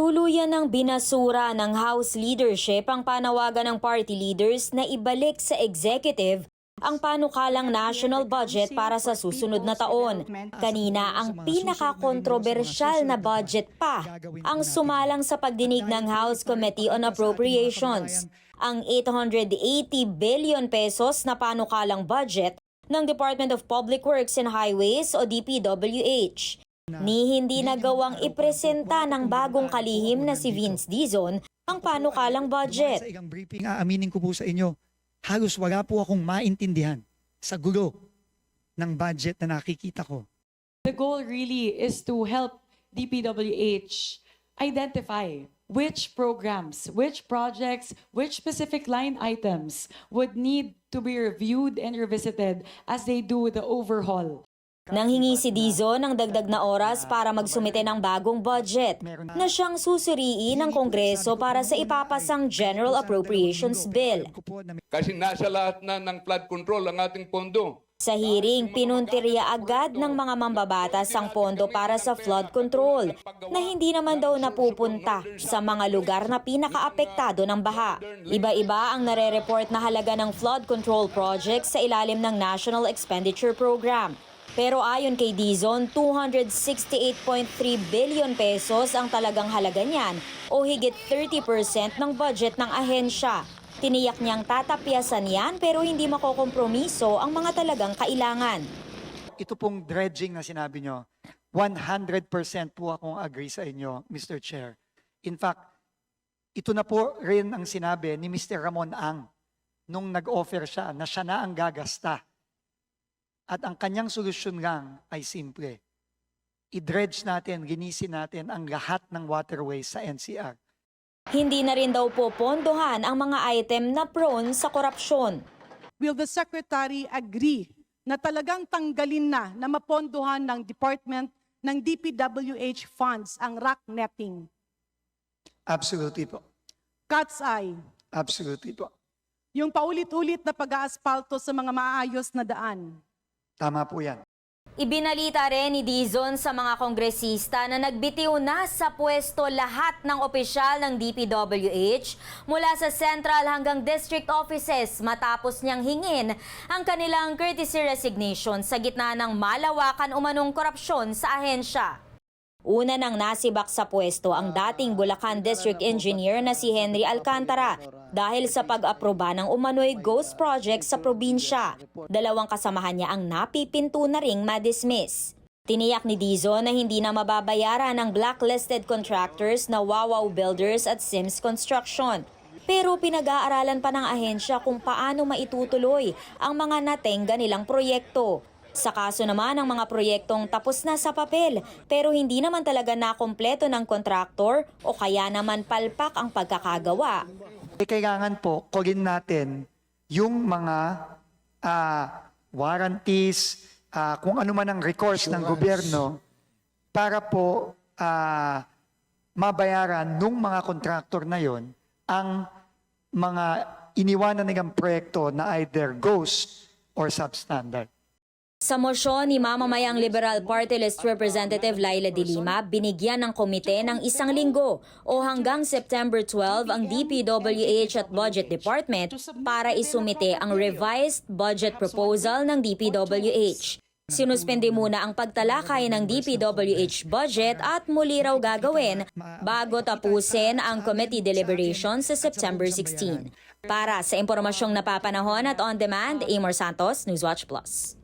Tuluyan ng binasura ng House leadership ang panawagan ng party leaders na ibalik sa executive ang panukalang national budget para sa susunod na taon. Kanina ang pinaka-kontrobersyal na budget pa ang sumalang sa pagdinig ng House Committee on Appropriations. Ang 880 billion pesos na panukalang budget ng Department of Public Works and Highways o DPWH. Ni hindi nagawang ipresenta ng bagong kalihim na si Vince Dizon ang panukalang budget. Sa igang briefing, aaminin ko po sa inyo, halos wala po akong maintindihan sa gulo ng budget na nakikita ko. The goal really is to help DPWH identify which programs, which projects, which specific line items would need to be reviewed and revisited as they do the overhaul. Nanghingi si Dizon ng dagdag na oras para magsumite ng bagong budget na siyang susuriin ng Kongreso para sa ipapasang General Appropriations Bill. Kasi nasa lahat na ng flood control ang ating pondo. Sa hearing, pinuntirya agad ng mga mambabatas ang pondo para sa flood control na hindi naman daw napupunta sa mga lugar na pinakaapektado ng baha. Iba-iba ang nare-report na halaga ng flood control projects sa ilalim ng National Expenditure Program. Pero ayon kay Dizon, 268.3 billion pesos ang talagang halaga niyan o higit 30% ng budget ng ahensya. Tiniyak niyang tatapyasan yan pero hindi makokompromiso ang mga talagang kailangan. Ito pong dredging na sinabi nyo, 100% po akong agree sa inyo, Mr. Chair. In fact, ito na po rin ang sinabi ni Mr. Ramon Ang nung nag-offer siya na siya na ang gagasta. At ang kanyang solusyon lang ay simple. I-dredge natin, ginisin natin ang lahat ng waterways sa NCR. Hindi na rin daw po pondohan ang mga item na prone sa korupsyon. will the Secretary agree na talagang tanggalin na na mapondohan ng Department ng DPWH funds ang rock netting? Absolutely po. Cat's eye, Absolutely po. yung paulit-ulit na pag-aaspalto sa mga maayos na daan. Tama po yan. Ibinalita rin ni Dizon sa mga kongresista na nagbitiw na sa pwesto lahat ng opisyal ng DPWH mula sa central hanggang district offices matapos niyang hingin ang kanilang courtesy resignation sa gitna ng malawakan umanong korupsyon sa ahensya. Una nang nasibak sa pwesto ang dating Bulacan District Engineer na si Henry Alcantara dahil sa pag-aproba ng umano'y ghost project sa probinsya. Dalawang kasamahan niya ang napipinto na ring madismiss. Tiniyak ni Dizon na hindi na mababayaran ng blacklisted contractors na Wawaw Builders at Sims Construction. Pero pinag-aaralan pa ng ahensya kung paano maitutuloy ang mga natenga nilang proyekto. Sa kaso naman ng mga proyektong tapos na sa papel pero hindi naman talaga nakompleto ng kontraktor o kaya naman palpak ang pagkakagawa. Eh, kailangan po, kogin natin yung mga ah, warranties, ah, kung ano man ang recourse ng gobyerno para po ah, mabayaran nung mga kontraktor na yon ang mga iniwanan nilang proyekto na either ghost or substandard. Sa mosyon ni mamamayang Liberal Party List Representative Laila de Lima, binigyan ng komite ng isang linggo o hanggang September 12 ang DPWH at Budget Department para isumite ang revised budget proposal ng DPWH. Sinuspende muna ang pagtalakay ng DPWH budget at muli raw gagawin bago tapusin ang committee deliberations sa September 16. Para sa impormasyong napapanahon at on-demand, Amor Santos, Newswatch Plus.